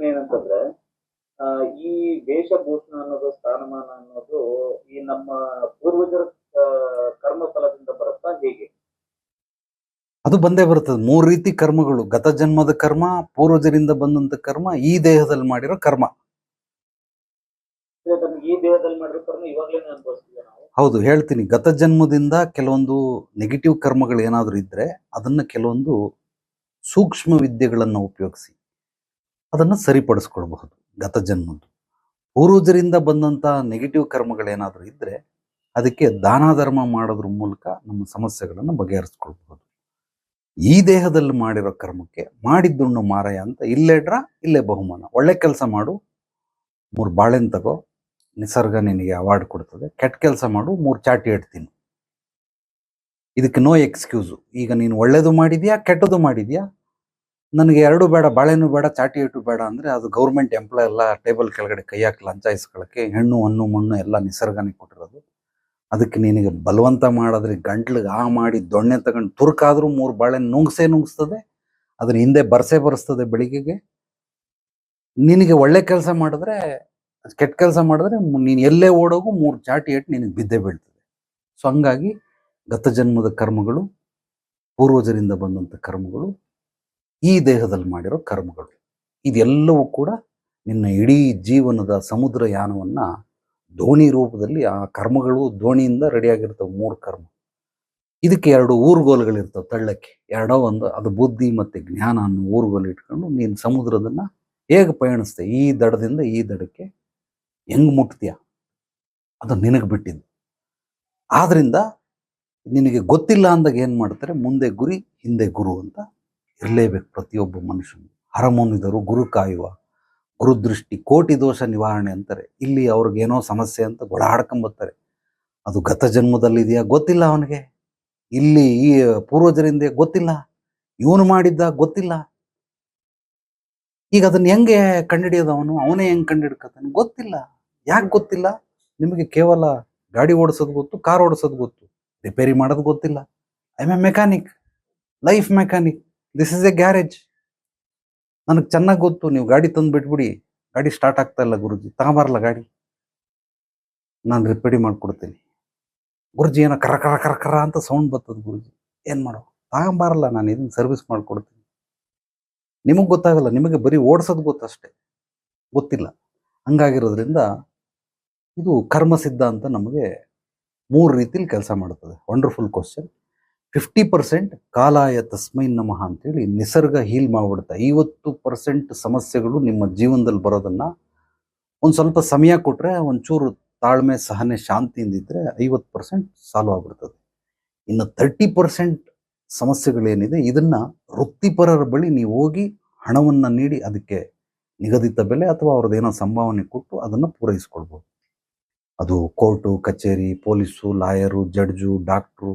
ಪ್ರಶ್ನೆ ಏನಂತಂದ್ರೆ ಆ, ಈ ವೇಷಭೂಷಣ ಅನ್ನೋದು ಸ್ಥಾನಮಾನ ಅನ್ನೋದು ಈ ನಮ್ಮ ಪೂರ್ವಜರ ಕರ್ಮಫಲದಿಂದ ಕರ್ಮ ಫಲದಿಂದ ಬರುತ್ತಾ ಹೇಗೆ? ಅದು ಬಂದೇ ಬರ್ತದೆ ಮೂರು ರೀತಿ ಕರ್ಮಗಳು. ಗತ ಜನ್ಮದ ಕರ್ಮ ಪೂರ್ವಜರಿಂದ ಬಂದಂತ ಕರ್ಮ ಈ ದೇಹದಲ್ಲಿ ಮಾಡಿರೋ ಕರ್ಮ. ಈ ದೇಹದಲ್ಲಿ ಮಾಡಿರೋ ಕರ್ಮ ಇವಾಗ್ಲೇನೆ ಅನುಭವಿಸ್ತೀವಿ ನಾವು. ಹೌದು ಹೇಳ್ತೀನಿ. ಗತ ಜನ್ಮದಿಂದ ಕೆಲವೊಂದು ನೆಗೆಟಿವ್ ಕರ್ಮಗಳು ಏನಾದರೂ ಇದ್ರೆ ಅದನ್ನ ಕೆಲವೊಂದು ಸೂಕ್ಷ್ಮ ವಿದ್ಯೆಗಳನ್ನು ಉಪಯೋಗಿಸಿ. ಅದನ್ನ ಸರಿಪಡಿಸ್ಕೊಳ್ಬಹುದು. ಗತ ಜನ್ಮದ್ದು. ಪೂರ್ವಜರಿಂದ ಬಂದಂಥ ನೆಗೆಟಿವ್ ಕರ್ಮಗಳೇನಾದರೂ ಇದ್ರೆ ಅದಕ್ಕೆ ದಾನ ಧರ್ಮ ಮಾಡೋದ್ರ ಮೂಲಕ ನಮ್ಮ ಸಮಸ್ಯೆಗಳನ್ನು ಬಗೆಹರಿಸ್ಕೊಳ್ಬಹುದು. ಈ ದೇಹದಲ್ಲಿ ಮಾಡಿರೋ ಕರ್ಮಕ್ಕೆ ಮಾಡಿದ್ದುಣ್ಣು ಮಾರಯ ಅಂತ ಇಲ್ಲೇಡ್ರ ಇಲ್ಲೇ ಬಹುಮಾನ. ಒಳ್ಳೆ ಕೆಲಸ ಮಾಡು, ಮೂರು ಬಾಳೆನ್ ತಗೋ, ನಿಸರ್ಗ ನಿನಗೆ ಅವಾರ್ಡ್ ಕೊಡ್ತದೆ. ಕೆಟ್ಟ ಕೆಲಸ ಮಾಡು, ಮೂರು ಚಾಟಿ ಇಡ್ತೀನಿ ಇದಕ್ಕೆ ನೋ ಎಕ್ಸ್ಕ್ಯೂಸು ಈಗ ನೀನು ಒಳ್ಳೇದು ಮಾಡಿದ್ಯಾ ಕೆಟ್ಟದು ಮಾಡಿದ್ಯಾ? ನನಗೆ ಎರಡು ಬೇಡ ಬಾಳೆನೂ ಬೇಡ, ಚಾಟಿ ಇಟ್ಟು ಬೇಡ ಅಂದರೆ ಅದು ಗೌರ್ಮೆಂಟ್ ಎಂಪ್ಲಾಯ್ ಎಲ್ಲ ಟೇಬಲ್ ಕೆಳಗಡೆ ಕೈ ಹಾಕಿ ಲಂಚ ಇಸ್ಕೊಳ್ಳೋಕ್ಕೆ ಹೆಣ್ಣು ಹಣ್ಣು ಮಣ್ಣು ಎಲ್ಲ ನಿಸರ್ಗನೇ ಕೊಟ್ಟಿರೋದು. ಅದಕ್ಕೆ ನಿನಗೆ ಬಲವಂತ ಮಾಡಿದ್ರೆ ಗಂಟ್ಲಿಗೆ ಆ ಮಾಡಿ ದೊಣ್ಣೆ ತಗೊಂಡು ತುರ್ಕಾದ್ರೂ ಮೂರು ಬಾಳೆ ನುಂಗ್ಸೇ ನುಂಗಿಸ್ತದೆ, ಅದನ್ನ ಹಿಂದೆ ಬರ್ಸೆ ಬರೆಸ್ತದೆ ಬೆಳಿಗ್ಗೆಗೆ. ನಿನಗೆ ಒಳ್ಳೆ ಕೆಲಸ ಮಾಡಿದ್ರೆ, ಕೆಟ್ಟ ಕೆಲಸ ಮಾಡಿದ್ರೆ ನೀನು ಎಲ್ಲೇ ಓಡೋಗು ಮೂರು ಚಾಟಿ ಇಟ್ಟು ನಿನಗೆ ಬಿದ್ದೆ ಬೀಳ್ತದೆ. ಸೊ ಹಂಗಾಗಿ ಗತ ಜನ್ಮದ ಕರ್ಮಗಳು, ಪೂರ್ವಜರಿಂದ ಬಂದಂಥ ಕರ್ಮಗಳು ಈ ದೇಹದಲ್ಲಿ ಮಾಡಿರೋ ಕರ್ಮಗಳು. ಇದೆಲ್ಲವೂ ಕೂಡ ನಿನ್ನ ಇಡೀ ಜೀವನದ ಸಮುದ್ರ ಯಾನವನ್ನ ದೋಣಿ ರೂಪದಲ್ಲಿ ಆ ಕರ್ಮಗಳು ದೋಣಿಯಿಂದ ರೆಡಿಯಾಗಿರ್ತವೆ, ಮೂರು ಕರ್ಮ. ಇದಕ್ಕೆ ಎರಡು ಊರುಗೋಲುಗಳಿರ್ತವೆ ತಳ್ಳಕ್ಕೆ. ಎರಡೋ ಒಂದು ಅದು ಬುದ್ಧಿ ಮತ್ತು ಜ್ಞಾನ ಅನ್ನೋ ಊರುಗೋಲು ಇಟ್ಕೊಂಡು ನೀನು ಸಮುದ್ರದನ್ನ ಹೇಗೆ ಪಯಣಿಸ್ತೆ ಈ ದಡದಿಂದ ಈ ದಡಕ್ಕೆ ಹೆಂಗೆ ಮುಟ್ತೀಯ? ಅದು ನಿನಗೆ ಬಿಟ್ಟಿದ್ದು. ಆದ್ದರಿಂದ ನಿನಗೆ ಗೊತ್ತಿಲ್ಲ ಅಂದಾಗ ಏನು ಮಾಡ್ತಾರೆ? ಮುಂದೆ ಗುರಿ, ಹಿಂದೆ ಗುರು ಅಂತ ಇರಲೇಬೇಕು ಪ್ರತಿಯೊಬ್ಬ ಮನುಷ್ಯನು. ಹರಮುನಿದರು ಗುರು ಕಾಯುವ ಗುರುದೃಷ್ಟಿ ಕೋಟಿ ದೋಷ ನಿವಾರಣೆ ಅಂತಾರೆ. ಇಲ್ಲಿ ಅವ್ರಿಗೇನೋ ಸಮಸ್ಯೆ ಅಂತ ಗೊಳಾಡ್ಕೊಂಬರ್ತಾರೆ ಅದು ಗತ ಜನ್ಮದಲ್ಲಿದೆಯಾ? ಗೊತ್ತಿಲ್ಲ ಅವನಿಗೆ. ಇಲ್ಲಿ ಈ ಪೂರ್ವಜರಿಂದ ಗೊತ್ತಿಲ್ಲ. ಇವನು ಮಾಡಿದ್ದ ಗೊತ್ತಿಲ್ಲ. ಈಗ ಅದನ್ನ ಹೆಂಗೆ ಕಂಡುಹಿಡಿಯೋದವನು ಅವನು? ಹೆಂಗ್ ಕಂಡಿಡ್ಕತಾನೆ ಗೊತ್ತಿಲ್ಲ. ಯಾಕೆ ಗೊತ್ತಿಲ್ಲ? ನಿಮಗೆ ಕೇವಲ ಗಾಡಿ ಓಡಿಸೋದು ಗೊತ್ತು, ಕಾರ್ ಓಡಿಸೋದು ಗೊತ್ತು. ರಿಪೇರಿ ಮಾಡೋದು ಗೊತ್ತಿಲ್ಲ. I am a mechanic. Life mechanic. This is a garage ನನಗೆ ಚೆನ್ನಾಗಿ ಗೊತ್ತು, ನೀವು ಗಾಡಿ ತಂದು ಬಿಟ್ಬಿಡಿ ಗಾಡಿ ಸ್ಟಾರ್ಟ್ ಆಗ್ತಾ ಇಲ್ಲ ಗುರುಜಿ. ತಗೊಂಬಾರಲ್ಲ ಗಾಡಿ. ನಾನು ರಿಪೇರಿ ಮಾಡ್ಕೊಡ್ತೀನಿ. ಗುರುಜಿ, ಏನೋ ಕರ ಕರ ಕರ ಕರ ಅಂತ ಸೌಂಡ್ ಬರ್ತದೆ ಗುರುಜಿ. ಏನು ಮಾಡೋ ತಗೊಂಬಾರಲ್ಲ ನಾನು ಇದನ್ನು ಸರ್ವಿಸ್ ಮಾಡ್ಕೊಡ್ತೀನಿ. ನಿಮಗೆ ಗೊತ್ತಾಗಲ್ಲ, ನಿಮಗೆ ಬರೀ ಓಡಿಸೋದು ಗೊತ್ತಷ್ಟೇ ಗೊತ್ತಿಲ್ಲ. ಹಂಗಾಗಿರೋದ್ರಿಂದ ಇದು ಕರ್ಮ ಸಿದ್ಧಾಂತ ನಮಗೆ ಮೂರು ರೀತಿಲಿ ಕೆಲಸ ಮಾಡುತ್ತದೆ ವಂಡರ್ಫುಲ್ ಕ್ವಶನ್ ಫಿಫ್ಟಿ ಪರ್ಸೆಂಟ್ ಕಾಲಾಯ ತಸ್ಮೈ ನಮಃ ಅಂತೇಳಿ ನಿಸರ್ಗ ಹೀಲ್ ಮಾಡ್ಬಿಡುತ್ತೆ. ಐವತ್ತು ಪರ್ಸೆಂಟ್ ಸಮಸ್ಯೆಗಳು ನಿಮ್ಮ ಜೀವನದಲ್ಲಿ ಬರೋದನ್ನ ಒಂದು ಸ್ವಲ್ಪ ಸಮಯ ಕೊಟ್ಟರೆ ಒಂಚೂರು ತಾಳ್ಮೆ, ಸಹನೆ, ಶಾಂತಿಯಿಂದ ಇದ್ದರೆ ಐವತ್ತು ಪರ್ಸೆಂಟ್ ಸಾಲ್ವ್ ಆಗ್ಬಿಡ್ತದೆ. ಇನ್ನು ತರ್ಟಿ ಪರ್ಸೆಂಟ್ ಸಮಸ್ಯೆಗಳೇನಿದೆ, ಇದನ್ನು ವೃತ್ತಿಪರರ ಬಳಿ ನೀವು ಹೋಗಿ ಹಣವನ್ನು ನೀಡಿ ಅದಕ್ಕೆ ನಿಗದಿತ ಬೆಲೆ ಅಥವಾ ಅವ್ರದ್ದೇನೋ ಸಂಭಾವನೆ ಕೊಟ್ಟು ಅದನ್ನು ಪೂರೈಸ್ಕೊಳ್ಬೋದು. ಅದು ಕೋರ್ಟು, ಕಚೇರಿ, ಪೊಲೀಸು, ಲಾಯರು, ಜಡ್ಜು, ಡಾಕ್ಟ್ರು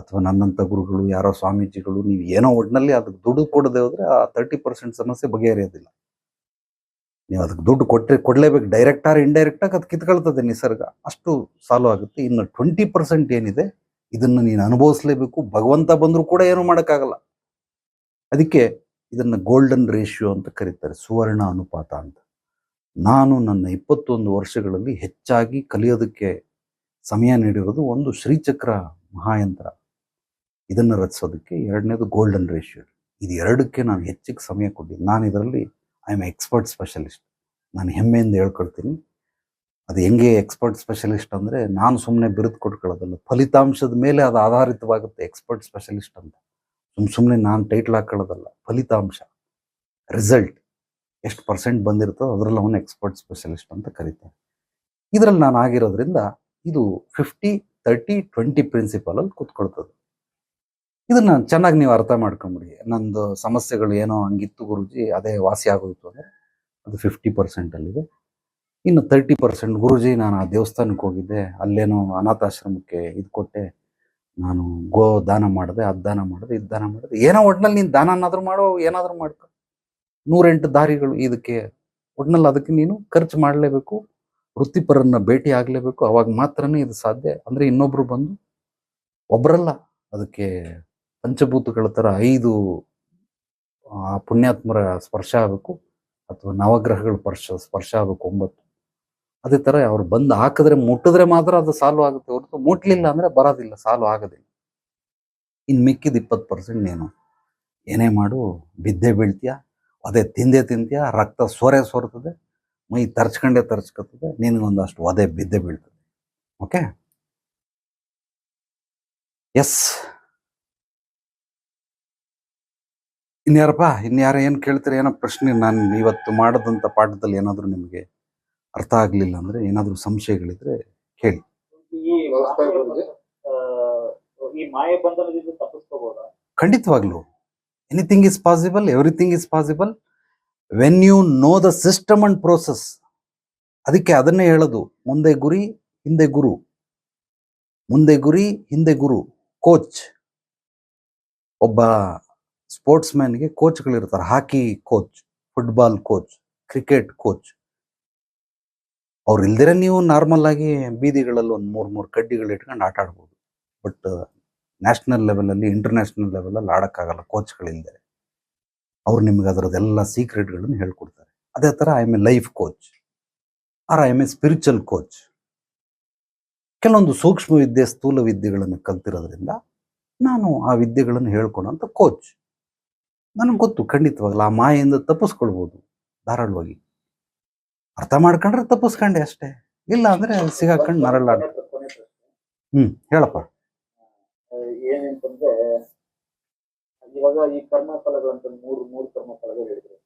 ಅಥವಾ ನನ್ನಂಥ ಗುರುಗಳು, ಯಾರೋ ಸ್ವಾಮೀಜಿಗಳು, ನೀವು ಏನೋ ಒಟ್ಟಿನಲ್ಲಿ ಅದಕ್ಕೆ ದುಡ್ಡು ಕೊಡದೆ ಹೋದ್ರೆ ಆ ತರ್ಟಿ ಪರ್ಸೆಂಟ್ ಸಮಸ್ಯೆ ಬಗೆಹರಿಯೋದಿಲ್ಲ. ನೀವು ಅದಕ್ಕೆ ದುಡ್ಡು ಕೊಟ್ಟರೆ ಕೊಡಲೇಬೇಕು. ಡೈರೆಕ್ಟ್ ಆರ್ ಇಂಡೈರೆಕ್ಟ್ ಆಗಿ ಅದು ಕಿತ್ಕೊಳ್ತದೆ ನಿಸರ್ಗ. ಅಷ್ಟು ಸಾಲ್ವ್ ಆಗುತ್ತೆ. ಇನ್ನು ಟ್ವೆಂಟಿ ಪರ್ಸೆಂಟ್ ಏನಿದೆ, ಇದನ್ನು ನೀನು ಅನುಭವಿಸ್ಲೇಬೇಕು. ಭಗವಂತ ಬಂದರೂ ಕೂಡ ಏನೂ ಮಾಡೋಕ್ಕಾಗಲ್ಲ. ಅದಕ್ಕೆ ಇದನ್ನ ಗೋಲ್ಡನ್ ರೇಷಿಯೋ ಅಂತ ಕರೀತಾರೆ, ಸುವರ್ಣ ಅನುಪಾತ ಅಂತ. ನಾನು ನನ್ನ ಇಪ್ಪತ್ತೊಂದು ವರ್ಷಗಳಲ್ಲಿ ಹೆಚ್ಚಾಗಿ ಕಲಿಯೋದಕ್ಕೆ ಸಮಯ ನೀಡಿರೋದು ಒಂದು ಶ್ರೀಚಕ್ರ ಮಹಾಯಂತ್ರ. ಇದನ್ನು ರಚಿಸೋದಕ್ಕೆ ಎರಡನೇದು ಗೋಲ್ಡನ್ ರೇಷಿಯೋ ಇದು ಎರಡಕ್ಕೆ ನಾನು ಹೆಚ್ಚಿಗೆ ಸಮಯ ಕೊಟ್ಟಿದ್ದೀನಿ ನಾನು ಇದರಲ್ಲಿ ಐ ಆಮ್ ಎಕ್ಸ್ಪರ್ಟ್ ಸ್ಪೆಷಲಿಸ್ಟ್ ನಾನು ಹೆಮ್ಮೆಯಿಂದ ಹೇಳ್ಕೊಳ್ತೀನಿ ಅದು ಹೆಂಗೆ ಎಕ್ಸ್ಪರ್ಟ್ ಸ್ಪೆಷಲಿಸ್ಟ್ ಅಂದರೆ, ನಾನು ಸುಮ್ಮನೆ ಬಿರುದು ಕೊಟ್ಕೊಳ್ಳೋದಲ್ಲ. ಫಲಿತಾಂಶದ ಮೇಲೆ ಅದು ಆಧಾರಿತವಾಗುತ್ತೆ ಎಕ್ಸ್ಪರ್ಟ್ ಸ್ಪೆಷಲಿಸ್ಟ್ ಅಂತ. ಸುಮ್ಮ ಸುಮ್ಮನೆ ನಾನು ಟೈಟ್ಲ್ ಹಾಕೊಳ್ಳೋದಲ್ಲ. ಫಲಿತಾಂಶ ರಿಸಲ್ಟ್ ಎಷ್ಟು ಪರ್ಸೆಂಟ್ ಬಂದಿರುತ್ತೋ ಅದರಲ್ಲಿ ಅವನು ಎಕ್ಸ್ಪರ್ಟ್ ಸ್ಪೆಷಲಿಸ್ಟ್ ಅಂತ ಕರೀತಾರೆ. ಇದರಲ್ಲಿ ನಾನು ಆಗಿರೋದ್ರಿಂದ ಇದು ಫಿಫ್ಟಿ ತರ್ಟಿ ಟ್ವೆಂಟಿ ಪ್ರಿನ್ಸಿಪಲಲ್ಲಿ ಕೂತ್ಕೊಳ್ತದೆ. ಇದನ್ನ ಚೆನ್ನಾಗಿ ನೀವು ಅರ್ಥ ಮಾಡ್ಕೊಂಬಿಡಿ. ನಂದು ಸಮಸ್ಯೆಗಳು ಏನೋ ಹಂಗಿತ್ತು ಗುರುಜಿ, ಅದೇ ವಾಸಿ ಆಗೋಯ್ತು ಅಂದರೆ ಅದು ಫಿಫ್ಟಿ ಪರ್ಸೆಂಟಲ್ಲಿದೆ ಇನ್ನು ತರ್ಟಿ ಪರ್ಸೆಂಟ್ ಗುರುಜಿ, ನಾನು ಆ ದೇವಸ್ಥಾನಕ್ಕೆ ಹೋಗಿದ್ದೆ. ಅಲ್ಲೇನೋ ಅನಾಥಾಶ್ರಮಕ್ಕೆ ಇದು ಕೊಟ್ಟೆ. ನಾನು ಗೋ ದಾನ ಮಾಡಿದೆ, ಅದು ದಾನ ಮಾಡಿದೆ, ಇದು ದಾನ ಮಾಡಿದೆ. ಏನೋ ಒಟ್ನಲ್ಲಿ ನೀನು ದಾನನಾದರೂ ಮಾಡೋ, ಏನಾದರೂ ಮಾಡ್ಕೊ. ನೂರೆಂಟು ದಾರಿಗಳು ಇದಕ್ಕೆ. ಒಟ್ನಲ್ಲಿ ಅದಕ್ಕೆ ನೀನು ಖರ್ಚು ಮಾಡಲೇಬೇಕು ವೃತ್ತಿಪರನ್ನ ಭೇಟಿ ಆಗಲೇಬೇಕು. ಅವಾಗ ಮಾತ್ರನೇ ಇದು ಸಾಧ್ಯ. ಅಂದರೆ ಇನ್ನೊಬ್ರು ಬಂದು ಒಬ್ಬರಲ್ಲ ಅದಕ್ಕೆ ಪಂಚಭೂತಗಳ ಥರ ಐದು, ಆ, ಪುಣ್ಯಾತ್ಮರ ಸ್ಪರ್ಶ ಆಗಬೇಕು ಅಥವಾ ನವಗ್ರಹಗಳ ಸ್ಪರ್ಶ ಸ್ಪರ್ಶ ಆಗಬೇಕು ಒಂಬತ್ತು. ಅದೇ ಥರ ಅವ್ರು ಬಂದು ಹಾಕಿದ್ರೆ ಮುಟ್ಟಿದ್ರೆ ಮಾತ್ರ ಅದು ಸಾಲ್ವ್ ಆಗುತ್ತೆ ಹೊರತು ಮುಟ್ಲಿಲ್ಲ ಅಂದರೆ ಬರೋದಿಲ್ಲ, ಸಾಲ್ವ್ ಆಗೋದಿಲ್ಲ ಇನ್ನು ಮಿಕ್ಕಿದ ಇಪ್ಪತ್ತು ಪರ್ಸೆಂಟ್ ನೀನು. ಏನೇ ಮಾಡು, ಬಿದ್ದೆ ಬೀಳ್ತೀಯ? ಅದೇ ತಿಂದೇ ತಿಂತೀಯ? ರಕ್ತ ಸೋರೆ ಸೋರ್ತದೆ. ಮೈ ತರ್ಚ್ಕೊಂಡೇ ತರ್ಚ್ಕೊತದೆ. ನಿನಗೊಂದಷ್ಟು ಒದೆ ಬಿದ್ದೆ ಬೀಳ್ತದೆ. ಓಕೆ? ಎಸ್. ಇನ್ಯಾರಪ್ಪ ಇನ್ಯಾರ ಏನು ಕೇಳ್ತೀರ ಏನೋ ಪ್ರಶ್ನೆ ನಾನು ಇವತ್ತು ಮಾಡಿದಂಥ ಪಾಠದಲ್ಲಿ ಏನಾದರೂ ನಿಮಗೆ ಅರ್ಥ ಆಗಲಿಲ್ಲ ಅಂದರೆ ಏನಾದರೂ ಸಂಶಯಗಳಿದ್ರೆ ಹೇಳಿ. ಖಂಡಿತವಾಗ್ಲೂ. Anything is possible everything is possible when you know the system and process ಅದಕ್ಕೆ ಅದನ್ನೇ ಹೇಳೋದು ಮುಂದೆ ಗುರಿ ಹಿಂದೆ ಗುರು. ಮುಂದೆ ಗುರಿ ಹಿಂದೆ ಗುರು. ಕೋಚ್ ಒಬ್ಬ ಸ್ಪೋರ್ಟ್ಸ್ ಮ್ಯಾನ್ಗೆ ಕೋಚ್ಗಳಿರ್ತಾರೆ hockey coach, football coach, cricket coach. ಅವ್ರು ಇಲ್ದಿರ ನೀವು ನಾರ್ಮಲ್ ಆಗಿ ಬೀದಿಗಳಲ್ಲಿ ಒಂದು ಮೂರು ಮೂರು ಕಡ್ಡಿಗಳು ಇಟ್ಕೊಂಡು ಆಟ ಆಡ್ಬೋದು. ಬಟ್ ನ್ಯಾಷನಲ್ ಲೆವೆಲಲ್ಲಿ, ಇಂಟರ್ನ್ಯಾಷನಲ್ ಲೆವೆಲಲ್ಲಿ ಆಡೋಕ್ಕಾಗಲ್ಲ ಕೋಚ್ಗಳಿಲ್ಲದೆ ಅವ್ರು ನಿಮ್ಗೆ ಅದರದ್ದೆಲ್ಲ ಸೀಕ್ರೆಟ್ಗಳನ್ನು ಹೇಳ್ಕೊಡ್ತಾರೆ. ಅದೇ ಥರ I am a life coach, or I am a spiritual coach. ಕೆಲವೊಂದು ಸೂಕ್ಷ್ಮ ವಿದ್ಯೆ ಸ್ಥೂಲ ವಿದ್ಯೆಗಳನ್ನು ಕಲ್ತಿರೋದ್ರಿಂದ ನಾನು ಆ ವಿದ್ಯೆಗಳನ್ನು ಹೇಳ್ಕೊಡೋಂಥ ಕೋಚ್. ನನಗೆ ಗೊತ್ತು ಖಂಡಿತವಾಗಲ್ಲ ಆ ಮಾಯೆಯಿಂದ ತಪ್ಪಿಸ್ಕೊಳ್ಬೋದು ಧಾರಾಳವಾಗಿ. ಅರ್ಥ ಮಾಡ್ಕೊಂಡ್ರೆ ತಪ್ಪಿಸ್ಕೊಂಡೆ ಅಷ್ಟೇ. ಇಲ್ಲ ಅಂದ್ರೆ ಸಿಗಾಕೊಂಡು ನರಳಾಡ. ಹ್ಮ್, ಹೇಳಪ್ಪ. ಏನಂತಂದ್ರೆ, ಇವಾಗ ಈ ಕರ್ಮ ಫಲಗಳಂತ ಮೂರು ಮೂರು ಕರ್ಮ ಫಲಗಳು ಹೇಳಿದ್ರು.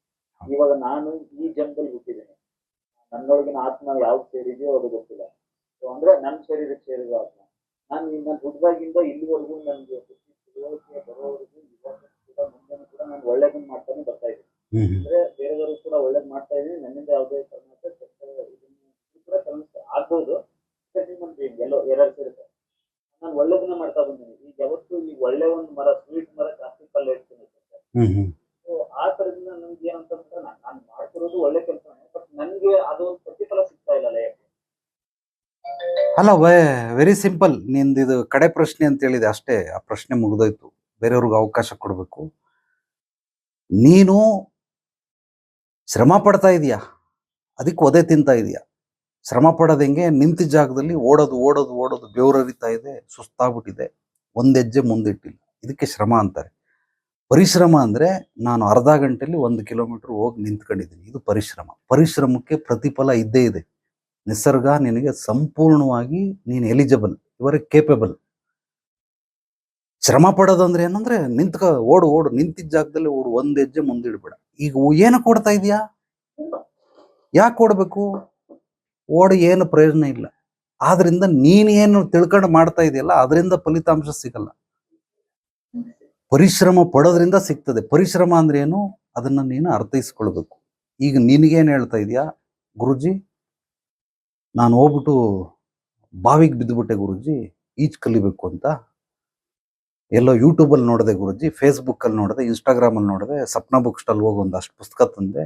ಇವಾಗ ನಾನು ಈ ಜನ್ಮದಲ್ಲಿ ಹುಟ್ಟಿದ್ದೇನೆ. ನನ್ನೊಳಗಿನ ಆತ್ಮ ಯಾವ್ದು ಸೇರಿದೆಯೋ ಅದು ಗೊತ್ತಿಲ್ಲ. ಸೊ ಅಂದ್ರೆ ನನ್ನ ಶರೀರಕ್ಕೆ ಸೇರಿದ ಆತ್ಮ. ನಾನು ನನ್ನ ನಾನು ಹುಟ್ಟಿದಾಗಿಂದ ಇಲ್ಲಿವರೆಗೂ ನನಗೆ ಬರೋವರೆಗೂ ನಾನು ಒಳ್ಳೇದನ್ನ ಮಾಡ್ತಾನೆ ಬರ್ತಾ ಇದ್ದೀನಿ. ಅಂದ್ರೆ ಬೇರೆಯವರು ಕೂಡ ಒಳ್ಳೇದ್ ಮಾಡ್ತಾ ಇದ್ದೀನಿ ನನ್ನಿಂದ ಯಾವುದೇ ಕಾರಣಕ್ಕೆ ಕೂಡ ಆಗ್ಬೋದು. ಎಲ್ಲೋ ಎರರ್ಸ್ ಇರುತ್ತೆ. ನಾನು ಒಳ್ಳೇದನ್ನ ಮಾಡ್ತಾ ಬಂದಿದ್ದೀನಿ. ಈಗ ಯಾವತ್ತು ಈ ಒಳ್ಳೆ ಒಂದು ಮರ ಸ್ವೀಟ್ ಮರ ಜಾಸ್ತಿ ಪಲ್ಯ ಇಡ್ತೀನಿ ಸೊ ಆ ತರದಿಂದ ನನ್ಗೆ ಏನಂತಂದ್ರೆ ನಾನು ನಾನು ಮಾಡ್ತಿರೋದು ಒಳ್ಳೆ ಕೆಲಸನೇ ಬಟ್ ನನ್ಗೆ ಅದು ಪ್ರತಿಫಲ ಸಿಗ್ತಾ ಇಲ್ಲ ಯಾಕೆ ಅಲ್ಲ ವೆರಿ ಸಿಂಪಲ್ ನಿಂದು ಇದು ಕಡೆ ಪ್ರಶ್ನೆ ಅಂತ ಹೇಳಿದೆ ಅಷ್ಟೇ. ಆ ಪ್ರಶ್ನೆ ಮುಗಿದೋಯ್ತು. ಬೇರೆಯವ್ರಿಗೆ ಅವಕಾಶ ಕೊಡಬೇಕು. ನೀನು ಶ್ರಮ ಪಡ್ತಾ ಇದೀಯಾ? ಅದಕ್ಕೆ ಒದೆ ತಿಂತಾ ಇದೀಯಾ? ಶ್ರಮ ಪಡೋದಂಗೆ ನಿಂತ ಜಾಗದಲ್ಲಿ ಓಡೋದು ಓಡೋದು ಓಡೋದು ಬೆವರರಿತಾ ಇದೆ, ಸುಸ್ತಾಗ್ಬಿಟ್ಟಿದೆ. ಒಂದೆಜ್ಜೆ ಮುಂದಿಟ್ಟಿಲ್ಲ. ಇದಕ್ಕೆ ಶ್ರಮ ಅಂತಾರೆ. ಪರಿಶ್ರಮ ಅಂದ್ರೆ ನಾನು ಅರ್ಧ ಗಂಟೆಯಲ್ಲಿ ಒಂದು ಕಿಲೋಮೀಟರ್ ಹೋಗಿ ನಿಂತ್ಕೊಂಡಿದ್ದೀನಿ. ಇದು ಪರಿಶ್ರಮ. ಪರಿಶ್ರಮಕ್ಕೆ ಪ್ರತಿಫಲ ಇದ್ದೇ ಇದೆ. ನಿಸರ್ಗ ನಿನಗೆ ಸಂಪೂರ್ಣವಾಗಿ ನೀನು ಎಲಿಜಿಬಲ್ ಇವರ ಕೇಪಬಲ್ ಶ್ರಮ ಪಡೋದಂದ್ರೆ ಏನಂದ್ರೆ ನಿಂತ್ಕ, ಓಡು ಓಡು, ನಿಂತಿದ್ದ ಜಾಗದಲ್ಲಿ ಓಡು, ಒಂದ್ ಹೆಜ್ಜೆ ಮುಂದಿಡ್ಬೇಡ ಈಗ ಏನು ಕೊಡ್ತಾ ಇದೀಯಾ? ಯಾಕೆ ಕೊಡ್ಬೇಕು ಓಡಿ ಏನು ಪ್ರಯೋಜನ ಇಲ್ಲ. ಆದ್ರಿಂದ ನೀನ್ ಏನು ತಿಳ್ಕೊಂಡು ಮಾಡ್ತಾ ಇದೆಯಲ್ಲ ಅದರಿಂದ ಫಲಿತಾಂಶ ಸಿಗಲ್ಲ. ಪರಿಶ್ರಮ ಪಡೋದ್ರಿಂದ ಸಿಗ್ತದೆ. ಪರಿಶ್ರಮ ಅಂದ್ರೆ ಏನು? ಅದನ್ನ ನೀನು ಅರ್ಥೈಸ್ಕೊಳ್ಬೇಕು. ಈಗ ನಿನಗೇನು ಹೇಳ್ತಾ ಇದೀಯಾ? ಗುರುಜಿ, ನಾನು ಹೋಗ್ಬಿಟ್ಟು ಬಾವಿಗೆ ಬಿದ್ದುಬಿಟ್ಟೆ ಗುರುಜಿ, ಈಜ್ ಕಲಿಬೇಕು ಅಂತ. ಎಲ್ಲೋ ಯೂಟ್ಯೂಬಲ್ಲಿ ನೋಡಿದೆ ಗುರುಜಿ ಫೇಸ್ಬುಕ್ಕಲ್ಲಿ ನೋಡಿದೆ ಇನ್ಸ್ಟಾಗ್ರಾಮಲ್ಲಿ ನೋಡಿದೆ ಸಪ್ನ ಬುಕ್ ಸ್ಟಾಲ್ ಹೋಗಿ ಒಂದಷ್ಟು ಪುಸ್ತಕ ತಂದೆ.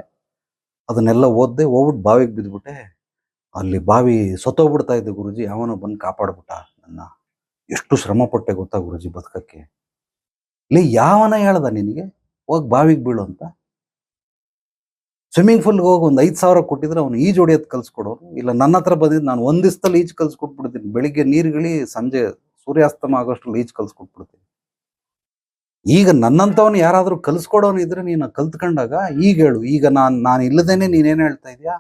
ಅದನ್ನೆಲ್ಲ ಓದ್ದೆ ಹೋಗ್ಬಿಟ್ಟು ಬಾವಿಗೆ ಬಿದ್ದುಬಿಟ್ಟೆ ಅಲ್ಲಿ ಬಾವಿ ಸತ್ತೋಗ್ಬಿಡ್ತಾ ಇದ್ದೆ ಗುರುಜಿ ಅವನು ಬಂದು ಕಾಪಾಡ್ಬಿಟ್ಟ ನನ್ನ. ಎಷ್ಟು ಶ್ರಮ ಪಟ್ಟೆ ಗೊತ್ತಾ ಗುರುಜಿ ಬದುಕಕ್ಕೆ. ಇಲ್ಲಿ ಯಾವನ ಹೇಳ್ದ ನಿನಗೆ? ಹೋಗಿ ಬಾವಿಗೆ ಬೀಳು ಅಂತ. ಸ್ವಿಮ್ಮಿಂಗ್ ಪೂಲ್ಗೆ ಹೋಗಿ ಒಂದು ಐದು ಸಾವಿರ ಕೊಟ್ಟಿದ್ರೆ ಅವ್ನು ಈಜು ಹೊಡಿಯೋದು ಕಲ್ಸ್ಕೊಡೋರು. ಇಲ್ಲ, ನನ್ನ ಹತ್ರ ಬಂದಿದ್ದು ನಾನು ಒಂದಿಸ್ತಲ್ಲಿ ಈಜು ಕಲ್ಸ್ಕೊಟ್ಬಿಡ್ತೀನಿ. ಬೆಳಿಗ್ಗೆ ನೀರುಗಳಿ, ಸಂಜೆ ಸೂರ್ಯಾಸ್ತಮ ಆಗೋಷ್ಟ್ರಲ್ಲಿ ಈಜು ಕಲ್ಸ್ಕೊಟ್ಬಿಡ್ತೀನಿ. ಈಗ ನನ್ನಂತವನು ಯಾರಾದರೂ ಕಲಿಸ್ಕೊಡೋನು ಇದ್ರೆ ನೀನು ಕಲ್ತ್ಕೊಂಡಾಗ ಈಗ ಹೇಳು, ಈಗ ನಾನ್, ನಾನು ಇಲ್ಲದೇನೆ ನೀನೇನ್ ಹೇಳ್ತಾ ಇದೀಯಾ?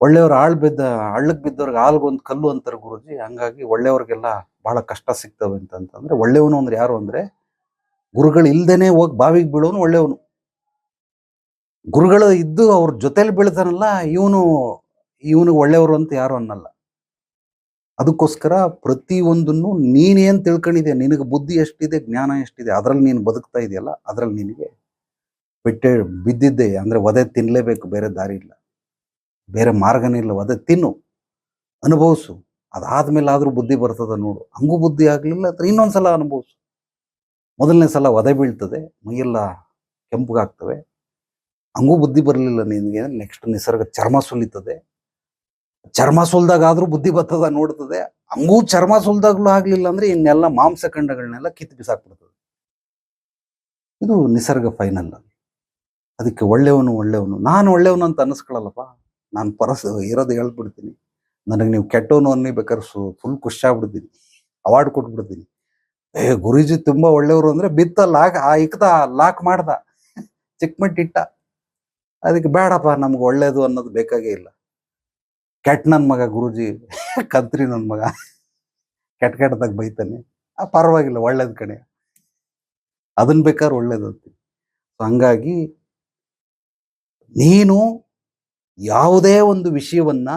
ಒಳ್ಳೆಯವ್ರ ಆಳ್ ಬಿದ್ದ, ಹಳ್ಳಕ್ ಬಿದ್ದವ್ರಿಗೆ ಆಲ್ಗೊಂದು ಕಲ್ಲು ಅಂತಾರೆ ಗುರುಜಿ, ಹಂಗಾಗಿ ಒಳ್ಳೆಯವ್ರಿಗೆಲ್ಲ ಬಹಳ ಕಷ್ಟ ಸಿಗ್ತವೆ ಅಂತ ಅಂತಂದ್ರೆ ಒಳ್ಳೆಯವನು ಅಂದ್ರೆ ಯಾರು ಅಂದ್ರೆ ಗುರುಗಳು ಇಲ್ದೇನೆ ಹೋಗಿ ಬಾವಿಗೆ ಬೀಳೋನು ಒಳ್ಳೆಯವನು. ಗುರುಗಳು ಇದ್ದು ಅವ್ರ ಜೊತೆಲಿ ಬೀಳ್ತಾನಲ್ಲ, ಇವನು ಇವನು ಒಳ್ಳೆಯವರು ಅಂತ ಯಾರು ಅನ್ನಲ್ಲ. ಅದಕ್ಕೋಸ್ಕರ ಪ್ರತಿ ಒಂದನ್ನು ನೀನೇನ್ ತಿಳ್ಕೊಂಡಿದೆ ನಿನಗೆ ಬುದ್ಧಿ ಎಷ್ಟಿದೆ, ಜ್ಞಾನ ಎಷ್ಟಿದೆ, ಅದರಲ್ಲಿ ನೀನು ಬದುಕ್ತಾ ಇದೆಯಲ್ಲ, ಅದರಲ್ಲಿ ನಿನಗೆ ಬಿಟ್ಟೆ ಬಿದ್ದಿದ್ದೆ. ಅಂದ್ರೆ ಒದೆ ತಿನ್ನಲೇಬೇಕು ಬೇರೆ ದಾರಿ ಇಲ್ಲ. ಬೇರೆ ಮಾರ್ಗನೇ ಇಲ್ಲ. ಒದೆ ತಿನ್ನು, ಅನುಭವಿಸು. ಅದಾದ್ಮೇಲೆ ಆದ್ರೂ ಬುದ್ಧಿ ಬರ್ತದ ನೋಡು. ಹಂಗೂ ಬುದ್ಧಿ ಆಗ್ಲಿಲ್ಲ ಅಂದ್ರೆ ಇನ್ನೊಂದ್ಸಲ ಅನುಭವಿಸು. ಮೊದಲನೇ ಸಲ ಒದೆ ಬೀಳ್ತದೆ, ಮೈಯೆಲ್ಲ ಕೆಂಪಗಾಗ್ತವೆ. ಹಂಗೂ ಬುದ್ಧಿ ಬರಲಿಲ್ಲ ನಿನಗೆ, ನೆಕ್ಸ್ಟ್ ನಿಸರ್ಗ ಚರ್ಮ ಸುಲಿತದೆ. ಚರ್ಮ ಸುಲ್ದಾಗ ಆದ್ರೂ ಬುದ್ಧಿ ಬರ್ತದ ನೋಡ್ತದೆ. ಹಂಗೂ ಚರ್ಮ ಸುಲ್ದಾಗ್ಲೂ ಆಗ್ಲಿಲ್ಲ ಅಂದ್ರೆ ಇನ್ನೆಲ್ಲ ಮಾಂಸಖಂಡಗಳನ್ನೆಲ್ಲ ಕಿತ್ತು ಬಿಸಾಕ್ಬಿಡ್ತದೆ. ಇದು ನಿಸರ್ಗ ಫೈನಲ್ ಅದಕ್ಕೆ ಒಳ್ಳೆಯವನು ಒಳ್ಳೆಯವನು. ನಾನು ಒಳ್ಳೆಯವನು ಅಂತ ಅನ್ನಿಸ್ಕೊಳ್ಳಲ್ಲಪ್ಪ ನಾನು ಪರಸ್ ಇರೋದು ಹೇಳ್ಬಿಡ್ತೀನಿ. ನನಗೆ ನೀವು ಕೆಟ್ಟವನು ಅನ್ನಿಬೇಕಾದ್ರೆ ಸು ಫುಲ್ ಖುಷಿ ಆಗ್ಬಿಡ್ತೀನಿ. ಅವಾರ್ಡ್ ಕೊಟ್ಬಿಡ್ತೀನಿ. ಏ ಗುರೂಜಿ ತುಂಬಾ ಒಳ್ಳೆಯವರು ಅಂದ್ರೆ ಬಿತ್ತ ಲಾಕ್ ಆ ಇಕ್ದ ಲಾಕ್ ಮಾಡ್ದ. ಚಿಕ್ಕಮಟ್ಟಿಟ್ಟ ಅದಕ್ಕೆ ಬೇಡಪ್ಪ ನಮ್ಗೆ ಒಳ್ಳೇದು ಅನ್ನೋದು ಬೇಕಾಗೇ ಇಲ್ಲ. ಕೆಟ್ಟ ನನ್ನ ಮಗ ಗುರುಜಿ, ಕಂತ್ರಿ ನನ್ನ ಮಗ. ಕೆಟ್ಟ ಕೆಟ್ಟದಾಗ ಬೈತಾನೆ. ಆ, ಪರವಾಗಿಲ್ಲ, ಒಳ್ಳೇದ್ ಕಣೆ. ಅದನ್ನ ಬೇಕಾದ್ರೆ ಒಳ್ಳೇದಂತೆ ಸೊ ಹಂಗಾಗಿ ನೀನು ಯಾವುದೇ ಒಂದು ವಿಷಯವನ್ನ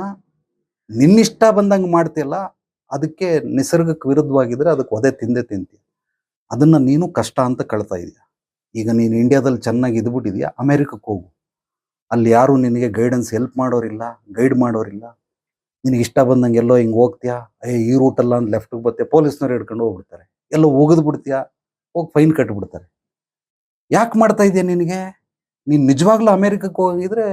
ನಿನ್ನಿಷ್ಟ ಬಂದಂಗೆ ಮಾಡ್ತಿಯಲ್ಲ, ಅದಕ್ಕೆ ನಿಸರ್ಗಕ್ಕೆ ವಿರುದ್ಧವಾಗಿದ್ರೆ ಅದಕ್ಕೆ ಒದೆ ತಿಂದೆ ತಿಂತೀಯ. ಅದನ್ನ ನೀನು ಕಷ್ಟ ಅಂತ ಕಳ್ತಾ ಇದೀಯ. ಈಗ ನೀನು ಇಂಡಿಯಾದಲ್ಲಿ ಚೆನ್ನಾಗಿ ಇದ್ಬಿಟ್ಟಿದ್ಯಾ ಅಮೆರಿಕಕ್ಕೆ ಹೋಗು. ಅಲ್ಲಿ ಯಾರು ನಿನಗೆ ಗೈಡೆನ್ಸ್ ಹೆಲ್ಪ್ ಮಾಡೋರಿಲ್ಲ ಗೈಡ್ ಮಾಡೋರಿಲ್ಲ. ನಿನಗೆ ಇಷ್ಟ ಬಂದಂಗೆ ಎಲ್ಲೋ ಹಿಂಗೆ ಹೋಗ್ತೀಯಾ? ಏ, ಈ ರೂಟಲ್ಲ ಅಂತ ಲೆಫ್ಟಿಗೆ ಬರ್ತೀಯ ಪೊಲೀಸ್ನವ್ರು ಹಿಡ್ಕೊಂಡು ಹೋಗ್ಬಿಡ್ತಾರೆ. ಎಲ್ಲೋ ಒಗೆದು ಬಿಡ್ತೀಯಾ? ಹೋಗಿ ಫೈನ್ ಕಟ್ಬಿಡ್ತಾರೆ. ಯಾಕೆ ಮಾಡ್ತಾ ಇದೆಯಾ ನಿನಗೆ? ನೀನು ನಿಜವಾಗ್ಲೂ ಅಮೇರಿಕಕ್ಕೆ ಹೋಗಿದ್ರೆ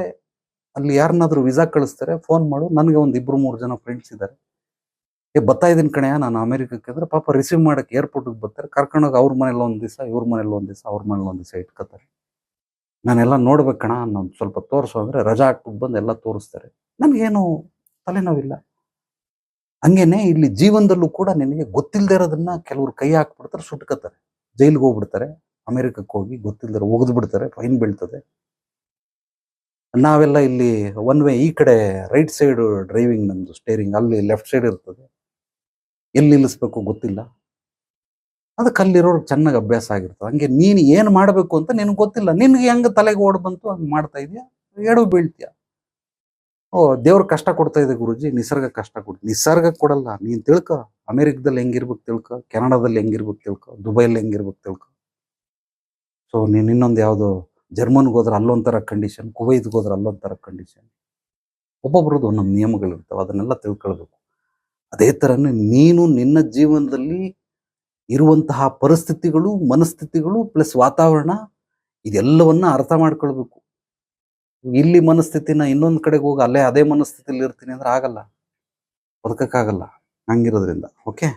ಅಲ್ಲಿ ಯಾರನ್ನಾದರೂ ವಿಸಾ ಕಳಿಸ್ತಾರೆ ಫೋನ್ ಮಾಡು. ನನಗೆ ಒಂದು ಇಬ್ಬರು ಮೂರು ಜನ ಫ್ರೆಂಡ್ಸ್ ಇದ್ದಾರೆ ಏ ಬರ್ತಾ ಇದ್ದೀನಿ ಕಣೆಯ ನಾನು ಅಮೆರಿಕಕ್ಕೆ ಅಂದ್ರೆ ಪಾಪ ರಿಸೀವ್ ಮಾಡಕ್ಕೆ ಏರ್ಪೋರ್ಟಿಗೆ ಬರ್ತಾರೆ ಕರ್ಕೊಂಡೋಗಿ ಅವ್ರ ಮನೇಲಿ ಒಂದು ದಿವಸ, ಇವ್ರ ಮನೇಲಿ ಒಂದು ದಿವಸ, ಅವ್ರ ಮನೇಲಿ ಒಂದು ದಿವಸ ಇಟ್ಕೋತಾರೆ ನಾನೆಲ್ಲ ನೋಡ್ಬೇಕು ನಾನು ಸ್ವಲ್ಪ ತೋರಿಸು ಅಂದರೆ ರಜಾ ಹಾಕ್ಬಿಟ್ಟು ಬಂದು ಎಲ್ಲ ತೋರಿಸ್ತಾರೆ. ನನಗೇನು ತಲೆನೋವಿಲ್ಲ. ಹಂಗೇನೆ ಇಲ್ಲಿ ಜೀವನದಲ್ಲೂ ಕೂಡ ನಿನಗೆ ಗೊತ್ತಿಲ್ಲದೆ ಇರೋದನ್ನ ಕೆಲವರು ಕೈ ಹಾಕ್ಬಿಡ್ತಾರೆ, ಸುಟ್ಕೋತಾರೆ. ಜೈಲಿಗೆ ಹೋಗ್ಬಿಡ್ತಾರೆ, ಅಮೆರಿಕಕ್ಕೆ ಹೋಗಿ ಗೊತ್ತಿಲ್ಲದೆ ಒಗೆದು ಬಿಡ್ತಾರೆ, ಫೈನ್ ಬೀಳ್ತದೆ. ನಾವೆಲ್ಲ ಇಲ್ಲಿ ಒನ್ ವೇ ಈ ಕಡೆ ರೈಟ್ ಸೈಡ್ ಡ್ರೈವಿಂಗ್ ನಮ್ದು ಸ್ಟೇರಿಂಗ್, ಅಲ್ಲಿ ಲೆಫ್ಟ್ ಸೈಡ್ ಇರ್ತದೆ. ಎಲ್ಲಿ ನಿಲ್ಲಿಸ್ಬೇಕು ಗೊತ್ತಿಲ್ಲ. ಅದಕ್ಕೆ ಅಲ್ಲಿರೋರ್ಗೆ ಚೆನ್ನಾಗಿ ಅಭ್ಯಾಸ ಆಗಿರ್ತದೆ ಹಂಗೆ ನೀನು ಏನು ಮಾಡಬೇಕು ಅಂತ ನಿನಗೆ ಗೊತ್ತಿಲ್ಲ. ನಿನಗೆ ಹೆಂಗೆ ತಲೆಗೆ ಓಡ್ ಬಂತು, ಹಂಗೆ ಮಾಡ್ತಾ ಇದೆಯಾ? ಎಡವು ಬೀಳ್ತೀಯ. ಓ, ದೇವ್ರ ಕಷ್ಟ ಕೊಡ್ತಾ ಇದೆ ಗುರುಜಿ, ನಿಸರ್ಗ ಕಷ್ಟ ಕೊಡ್, ನಿಸರ್ಗ ಕೊಡಲ್ಲ. ನೀನ್ ತಿಳ್ಕೊ. ಅಮೆರಿಕದಲ್ಲಿ ಹೆಂಗಿರ್ಬೇಕು ತಿಳ್ಕ. ಕೆನಡಾದಲ್ಲಿ ಹೆಂಗಿರ್ಬೇಕು ತಿಳ್ಕೊ. ದುಬೈಲಿ ಹೆಂಗಿರ್ಬೇಕು ತಿಳ್ಕೊ. ಸೊ ನೀನ್ ಇನ್ನೊಂದು ಯಾವುದು, ಜರ್ಮನ್ಗೆ ಹೋದ್ರೆ ಅಲ್ಲೊಂಥರ ಕಂಡೀಷನ್ ಕುವೈತ್ಗೆ ಹೋದ್ರೆ ಅಲ್ಲೊಂಥರ ಕಂಡೀಷನ್ ಒಬ್ಬೊಬ್ರದ್ದು ಒಂದೊಂದು ನಿಯಮಗಳಿರ್ತಾವೆ, ಅದನ್ನೆಲ್ಲ ತಿಳ್ಕೊಳ್ಬೇಕು. ಅದೇ ತರನೇ ನೀನು ನಿನ್ನ ಜೀವನದಲ್ಲಿ ಇರುವಂತಹ ಪರಿಸ್ಥಿತಿಗಳು, ಮನಸ್ಥಿತಿಗಳು, ಪ್ಲಸ್ ವಾತಾವರಣ, ಇದೆಲ್ಲವನ್ನ ಅರ್ಥ ಮಾಡ್ಕೊಳ್ಬೇಕು. ಇಲ್ಲಿ ಮನಸ್ಥಿತಿನ ಇನ್ನೊಂದು ಕಡೆಗೆ ಹೋಗಿ ಅಲ್ಲೇ ಅದೇ ಮನಸ್ಥಿತಿಲಿ ಇರ್ತೀನಿ ಅಂದ್ರೆ ಆಗಲ್ಲ. ಬದುಕಕ್ಕಾಗಲ್ಲ. ಹಂಗಿರೋದ್ರಿಂದ. ಓಕೆ